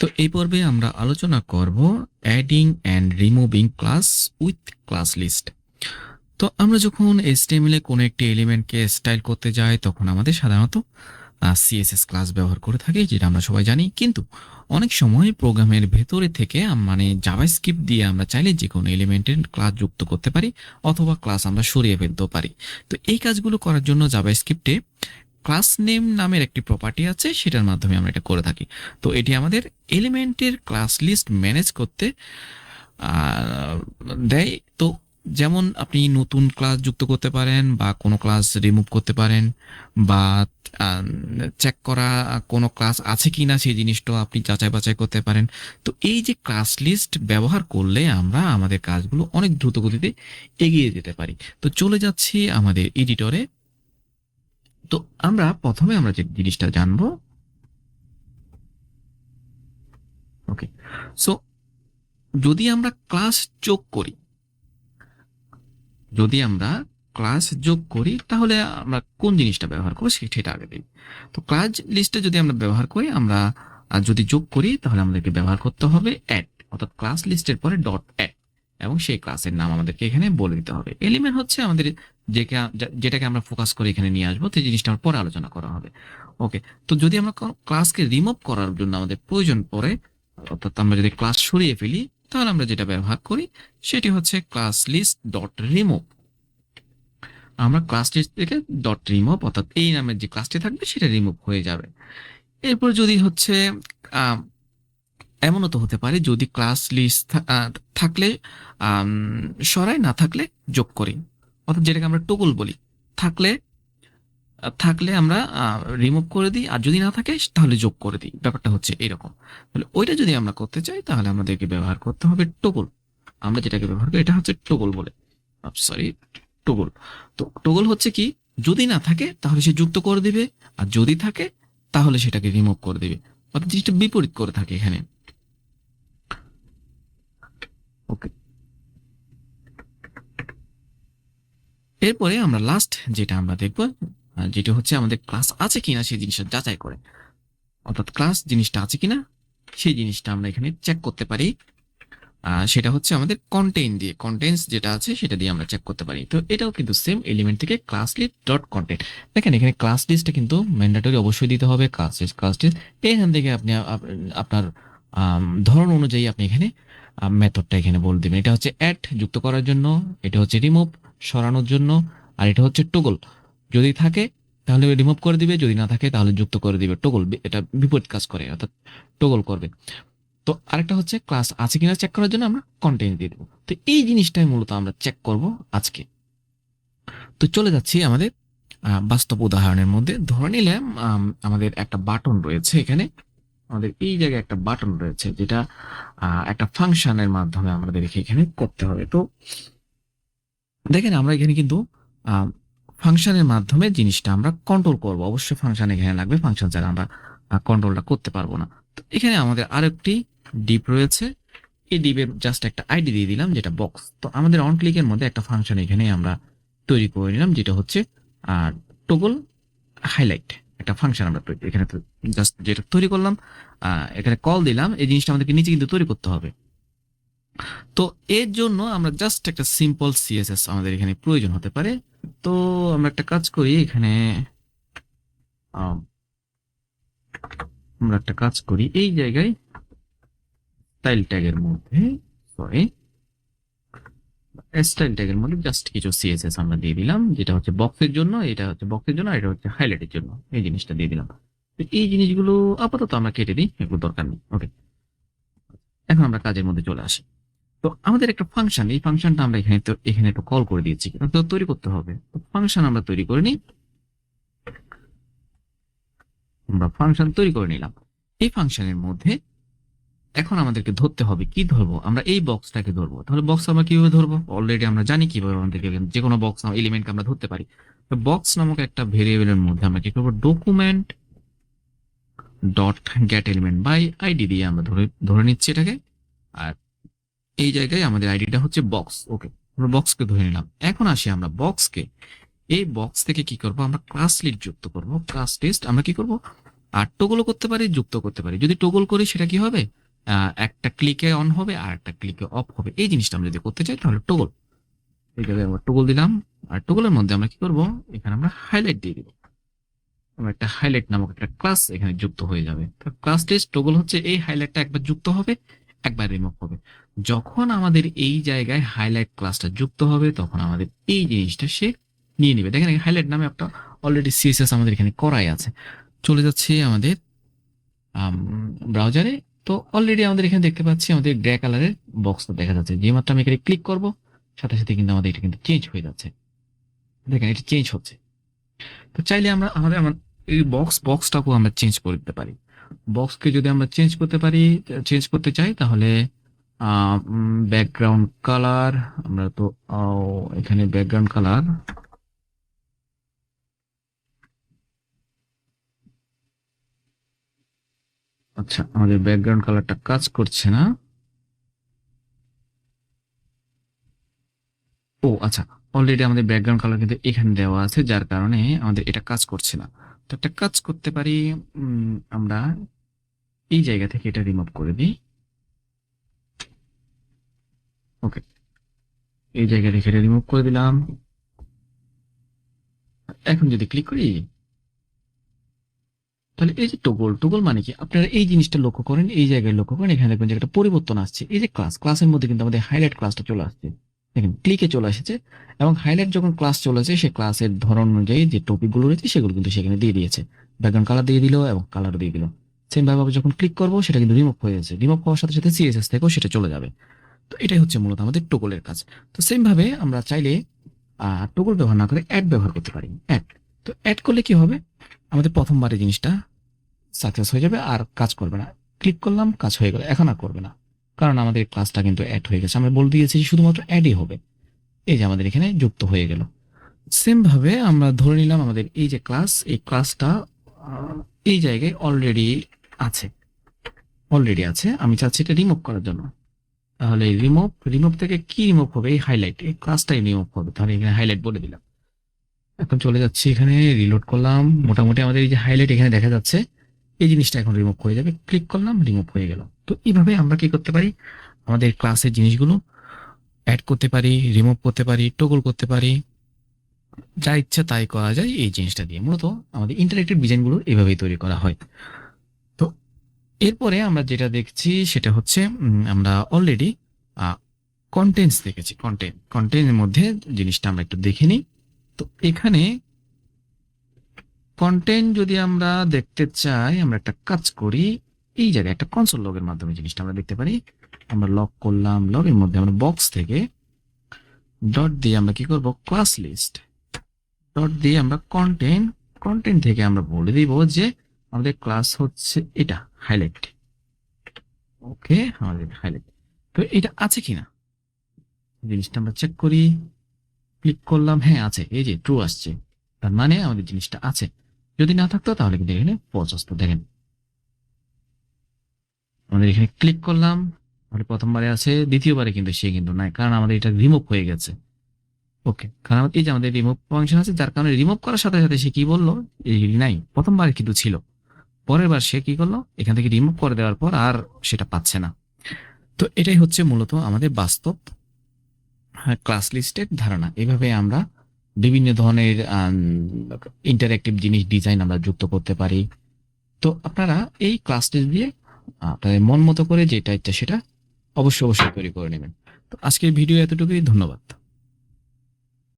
তো এই পর্বে আমরা আলোচনা করব adding and removing class with class list তো আমরা যখন HTML এ কোনো একটি এলিমেন্টকে স্টাইল করতে যাই, তখন আমাদের সাধারণত সিএসএস ক্লাস ব্যবহার করে থাকি, যেটা আমরা সবাই জানি। কিন্তু অনেক সময় প্রোগ্রামের ভেতরে থেকে মানে জাভাস্ক্রিপ্ট দিয়ে আমরা চাইলে যে কোনো এলিমেন্টের ক্লাস যুক্ত করতে পারি, অথবা ক্লাস আমরা সরিয়ে ফেলতেও পারি। তো এই কাজগুলো করার জন্য জাভাস্ক্রিপ্টে ক্লাস নেম নামের একটি প্রপার্টি আছে, সেটার মাধ্যমে আমরা এটা করে থাকি। তো এটি আমাদের এলিমেন্টের ক্লাস লিস্ট ম্যানেজ করতে দেয়। তো যেমন আপনি নতুন ক্লাস যুক্ত করতে পারেন বা কোনো ক্লাস রিমুভ করতে পারেন বা চেক করা কোনো ক্লাস আছে কি না সেই জিনিসটাও আপনি যাচাই বাছাই করতে পারেন। তো এই যে ক্লাস লিস্ট ব্যবহার করলে আমরা আমাদের কাজগুলো অনেক দ্রুত গতিতে এগিয়ে যেতে পারি। তো চলে যাচ্ছি আমাদের এডিটরে তো আমরা প্রথমে আমরা যে জিনিসটা জানব ওকে সো যদি আমরা ক্লাস যোগ করি, যদি আমরা ক্লাস যোগ করি, তাহলে আমরা কোন জিনিসটা ব্যবহার করব সেটা আগে দিই তো ক্লাস লিস্টে যদি আমরা ব্যবহার করি, আমরা যদি যোগ করি, তাহলে আমাদেরকে ব্যবহার করতে হবে অ্যাড অর্থাৎ ক্লাস লিস্টের পরে ডট অ্যাড এবং সেই ক্লাসের নাম আমাদেরকে এখানে বলে দিতে হবে। এলিমেন্ট হচ্ছে আমাদের যে, যেটাকে আমরা ফোকাস করে এখানে নিয়ে আসব, সেই জিনিসটা পরে আলোচনা করা হবে। ওকে তো যদি আমরা ক্লাসকে রিমুভ করার জন্য আমাদের প্রয়োজন পড়ে, অর্থাৎ আমরা যদি ক্লাস সরিয়ে ফেলি, তাহলে আমরা যেটা ব্যবহার করি, সেটি হচ্ছে ক্লাস লিস্ট ডট রিমুভ আমরা ক্লাস লিস্ট থেকে ডট রিমুভ অর্থাৎ এই নামের যে ক্লাসটি থাকবে, সেটা রিমুভ হয়ে যাবে। এরপর যদি হচ্ছে এমনও তো হতে পারে, যদি ক্লাস লিস্ট থাকলে সরাই, না থাকলে যোগ করি। অর্থাৎ যেটাকে আমরা টগল বলি। থাকলে থাকলে আমরা রিমুভ করে দিই, আর যদি না থাকে, তাহলে যোগ করে দিই। ব্যাপারটা হচ্ছে এরকম। তাহলে ওইটা যদি আমরা করতে চাই, তাহলে আমাদেরকে ব্যবহার করতে হবে টগল। আমরা যেটাকে ব্যবহার করি, এটা হচ্ছে টগল বলে। Sorry, toggle. তো টগল হচ্ছে কি, যদি না থাকে, তাহলে সে যুক্ত করে দিবে, আর যদি থাকে, তাহলে সেটাকে রিমুভ করে দিবে। অর্থাৎ জিনিসটা বিপরীত করে থাকে এখানে। এরপরে আমরা লাস্ট যেটা আমরা দেখব যেটা হচ্ছে আমাদের ক্লাস আছে কিনা সেই জিনিসটা যাচাই করে। অর্থাৎ ক্লাস জিনিসটা আছে কিনা সেই জিনিসটা আমরা এখানে চেক করতে পারি। সেটা হচ্ছে আমাদের কন্টেন্ট দিয়ে। কন্টেন্টস যেটা আছে সেটা দিয়ে আমরা চেক করতে পারি। তো এটাও কিন্তু সেম এলিমেন্ট থেকে ক্লাস লিস্ট ডট কন্টেন্ট দেখেন, এখানে ক্লাস লিস্টটা কিন্তু ম্যান্ডেটরি অবশ্যই দিতে হবে। ক্লাস লিস্ট ক্লাস লিস্ট এখান থেকে আপনি আপনার ধরন অনুযায়ী আপনি এখানে মেথডটা এখানে বলে দেবেন। এটা হচ্ছে অ্যাড যুক্ত করার জন্য, এটা হচ্ছে রিমুভ সরানোর জন্য আর এটা হচ্ছে টোগল। যদি থাকে তাহলে রিমুভ করে দিবে যদি না থাকে তাহলে যুক্ত করে দিবে। টোগল এটা বিপরীত কাজ করে অর্থাৎ টোগল করবে। তো আরেকটা হচ্ছে ক্লাস আছে কিনা চেক করার জন্য আমরা কন্টেন্ট দিয়ে দেবো। তো এই জিনিসটাই মূলত আমরা চেক করব আজকে। তো চলে যাচ্ছি আমাদের বাস্তব উদাহরণের মধ্যে। ধরে নিলাম আম, আমাদের একটা বাটন রয়েছে এখানে। আমাদের এই জায়গায় একটা বাটন রয়েছে যেটা একটা ফাংশনের মাধ্যমে আমাদেরকে এখানে করতে হবে। তো দেখেন, আমরা এখানে কিন্তু ফাংশনের মাধ্যমে জিনিসটা আমরা কন্ট্রোল করব। অবশ্যই ফাংশন এখানে লাগবে ফাংশন ছাড়া আমরা কন্ট্রোলটা করতে পারব না। তো এখানে আমাদের আরেকটি ডিপ রয়েছে। এই ডিপের জাস্ট একটা আইডি দিয়ে দিলাম, যেটা বক্স তো আমাদের অন ক্লিকের মধ্যে একটা ফাংশন এখানে আমরা তৈরি করে নিলাম, যেটা হচ্ছে টগল হাইলাইট একটা ফাংশন আমরা এখানে জাস্ট যেটা তৈরি করলাম এখানে কল দিলাম, এই জিনিসটা আমাদেরকে নিচে কিন্তু তৈরি করতে হবে। তো এর জন্য আমরা জাস্ট একটা সিম্পল সিএসএস আমাদের এখানে প্রয়োজন হতে পারে। তো আমরা একটা কাজ করি এখানে আম, আমরা একটা কাজ করি এই জায়গায় স্টাইল ট্যাগের মধ্যে সরি স্টাইল ট্যাগের মধ্যে জাস্ট কিছু সিএসএস আমরা দিয়ে দিলাম যেটা হচ্ছে বক্সের জন্য এটা হচ্ছে বক্সের জন্য এটা হচ্ছে হাইলাইটের জন্য এই জিনিসটা দিয়ে দিলাম। এই জিনিসগুলো আপাতত আমরা কেটে দিই এগুলো দরকার নেই ওকে এখন আমরা কাজের মধ্যে চলে আসি। তো আমাদের একটা ফাংশন এই ফাংশনটা আমরা এখানে তো, এখানে একটু কল করে দিয়েছি। তো তৈরি করতে হবে। তো ফাংশন আমরা তৈরি করে নিই। আমরা ফাংশন তৈরি করে নিলাম। এই ফাংশনের মধ্যে এখন আমাদেরকে ধরতে হবে, কি ধরবো? আমরা এই বক্সটাকে ধরবো। তাহলে বক্স আমরা কীভাবে ধরবো? অলরেডি আমরা জানি কীভাবে আমাদেরকে যে কোনো বক্স এলিমেন্টকে আমরা ধরতে পারি। তো বক্স নামক একটা ভেরিয়েবলের মধ্যে আমরা কি করব? Document dot get element by ID দিয়ে আমরা ধরে ধরে নিচ্ছি এটাকে। আর এই জায়গায় আমাদের আইডিটা হচ্ছে বক্স ওকে আমরা বক্সকে ধরে নিলাম। এখন আসি আমরা বক্সকে এই বক্স থেকে কি করব? আমরা ক্লাস লিস্ট যুক্ত করব। ক্লাস লিস্ট আমরা কি করব? আর টোগলও করতে পারি, যুক্ত করতে পারি। যদি টোগল করি, সেটা কি হবে? একটা ক্লিকে অন হবে, আর একটা ক্লিকে অফ হবে। এই জিনিসটা আমরা যদি করতে চাই, তাহলে টোগল এই জায়গায় আমরা টোগল দিলাম। আর টোগলের মধ্যে আমরা কি করব? এখানে আমরা হাইলাইট দিয়ে দিব। আমরা একটা হাইলাইট নামক একটা ক্লাস এখানে যুক্ত হয়ে যাবে। ক্লাস টেস্ট টোগল হচ্ছে, এই হাইলাইটটা একবার যুক্ত হবে। একবার রিমুভ হবে। যখন আমাদের এই জায়গায় হাইলাইট ক্লাসটা যুক্ত হবে, তখন আমাদের এই জিনিসটা সে নিয়ে নেবে। দেখেন হাইলাইট নামে একটা অলরেডি সিএসএস আমাদের এখানে করাই আছে। চলে যাচ্ছে আমাদের ব্রাউজারে তো অলরেডি আমাদের এখানে দেখতে পাচ্ছি আমাদের গ্রে কালারের বক্সটা দেখা যাচ্ছে। যে মাত্র আমি এখানে ক্লিক করব, সাথে সাথে কিন্তু আমাদের এটা কিন্তু চেঞ্জ হয়ে যাচ্ছে। দেখেন এটা চেঞ্জ হচ্ছে। তো চাইলে আমরা আমাদের, আমার এই বক্স বক্সটাকেও আমরা চেঞ্জ করে দিতে পারি। বক্সকে যদি আমরা চেঞ্জ করতে পারি চেঞ্জ করতে চাই, তাহলে ব্যাকগ্রাউন্ড কালার আমরা তো এখানে ব্যাকগ্রাউন্ড কালার আচ্ছা আমাদের ব্যাকগ্রাউন্ড কালারটা কাজ করছে না। ও আচ্ছা অলরেডি আমাদের ব্যাকগ্রাউন্ড কালার কিন্তু এখানে দেওয়া আছে, যার কারণে আমাদের এটা কাজ করছে না। তো একটা কাজ করতে পারি আমরা এই জায়গা থেকে এটা রিমুভ করে দিই। ওকে এই জায়গা থেকে এটা রিমুভ করে দিলাম। এখন যদি ক্লিক করি, তাহলে এই যে টোগল টোগল মানে কি? আপনারা এই জিনিসটা লক্ষ্য করেন, এই জায়গায় লক্ষ্য করেন, এখানে দেখবেন যে একটা পরিবর্তন আসছে। এই যে ক্লাস ক্লাসের মধ্যে কিন্তু আমাদের হাইলাইট ক্লাসটা চলে আসছে। দেখেন ক্লিকে চলে এসেছে এবং হাইলাইট যখন ক্লাস চলে আসে, সে ক্লাসের ধরন অনুযায়ী যে টপিকগুলো রয়েছে, সেগুলো কিন্তু সেখানে দিয়ে দিয়েছে। ব্যাকগ্রাউন্ড কালার দিয়ে দিল এবং কালার দিয়ে দিল। সেম ভাবে আবার যখন ক্লিক করব, সেটা কিন্তু রিমুভ হয়ে যাচ্ছে। রিমুভ হওয়ার সাথে সাথে সিএসএস থেকেও সেটা চলে যাবে। তো এটাই হচ্ছে মূলত আমাদের টোগলের কাজ। তো সেম ভাবে আমরা চাইলে টোগল ব্যবহার না করে অ্যাড ব্যবহার করতে পারি। অ্যাড তো অ্যাড করলে কি হবে? আমাদের প্রথমবারে জিনিসটা সাকসেস হয়ে যাবে আর কাজ করবে না। ক্লিক করলাম, কাজ হয়ে গেল। এখন আর করবে না। কারণ আমাদের ক্লাসটা কিন্তু অ্যাড হয়ে গেছে। আমরা বলে দিয়েছি শুধুমাত্র অ্যাডই হবে। এই যে আমাদের এখানে যুক্ত হয়ে গেল। সেম ভাবে আমরা ধরে নিলাম আমাদের এই যে ক্লাস এই ক্লাসটা এই জায়গায় অলরেডি আছে। অলরেডি আছে। আমি চাচ্ছি এটা রিমুভ করার জন্য। তাহলে রিমুভ রিমুভ থেকে কি রিমুভ হবে? এই হাইলাইট এই ক্লাসটাই রিমুভ হবে। তাহলে এখানে হাইলাইট বলে দিলাম। এখন চলে যাচ্ছি এখানে রিলোড করলাম। মোটামুটি আমাদের এই যে হাইলাইট এখানে দেখা যাচ্ছে, এই জিনিসটা এখন রিমুভ হয়ে যাবে। ক্লিক করলাম রিমুভ হয়ে গেল। তো এইভাবে আমরা কি করতে পারি? আমাদের ক্লাসের জিনিসগুলো অ্যাড করতে পারি রিমুভ করতে পারি টগল করতে পারি। যা ইচ্ছা তাই করা যায়, এই জিনিসটা দিয়ে। মূলত আমাদের ইন্টারেক্টিভ ডিজাইনগুলো এভাবেই তৈরি করা হয়। এরপরে আমরা যেটা দেখছি সেটা হচ্ছে আমরা অলরেডি কন্টেন্টস দেখেছি কন্টেন্ট কন্টেন্টের মধ্যে জিনিসটা আমরা একটু দেখে নিই। তো এখানে কন্টেন্ট যদি আমরা দেখতে চাই, আমরা একটা কাজ করি, এই জায়গায় একটা কনসোল লগের মাধ্যমে জিনিসটা আমরা দেখতে পারি। আমরা লক করলাম লগের মধ্যে আমরা বক্স থেকে ডট দিয়ে আমরা কি করব? ক্লাস লিস্ট ডট দিয়ে আমরা কন্টেন্ট কন্টেন্ট থেকে আমরা বলে দিব যে আমাদের ক্লাস হচ্ছে এটা হাইলাইট ওকে আমাদের হাইলাইট তো এটা আছে কিনা? জিনিসটা আমরা চেক করি ক্লিক করলাম হ্যাঁ আছে। এই যে ট্রু আসছে। তার মানে আমাদের জিনিসটা আছে। যদি না থাকতো, তাহলে কিন্তু এখানে পজ আসতো, দেখেন। আমাদের এখানে ক্লিক করলাম তাহলে প্রথমবারে আছে, দ্বিতীয়বারে কিন্তু সে কিন্তু নাই, কারণ আমাদের এটা রিমুভ হয়ে গেছে। ওকে কারণ এই যে আমাদের রিমুভ ফাংশন আছে, যার কারণে রিমুভ করার সাথে সাথে সে কি বলল? এই নাই, প্রথমবারে কিন্তু ছিল। পরের বার সে কি করল? এখান থেকে রিমুভ করে দেওয়ার পর আর সেটা পাচ্ছে না। তো এটাই হচ্ছে মূলত আমাদের বাস্তব ক্লাস লিস্টের ধারণা। এভাবে আমরা বিভিন্ন ধরনের ইন্টারেক্টিভ জিনিস ডিজাইন আমরা যুক্ত করতে পারি। তো আপনারা এই ক্লাস টেস্ট দিয়ে আপনাদের মন মতো করে যেটা ইচ্ছা সেটা অবশ্যই অবশ্যই তৈরি করে নেবেন। তো আজকের ভিডিও এতটুকুই, ধন্যবাদ।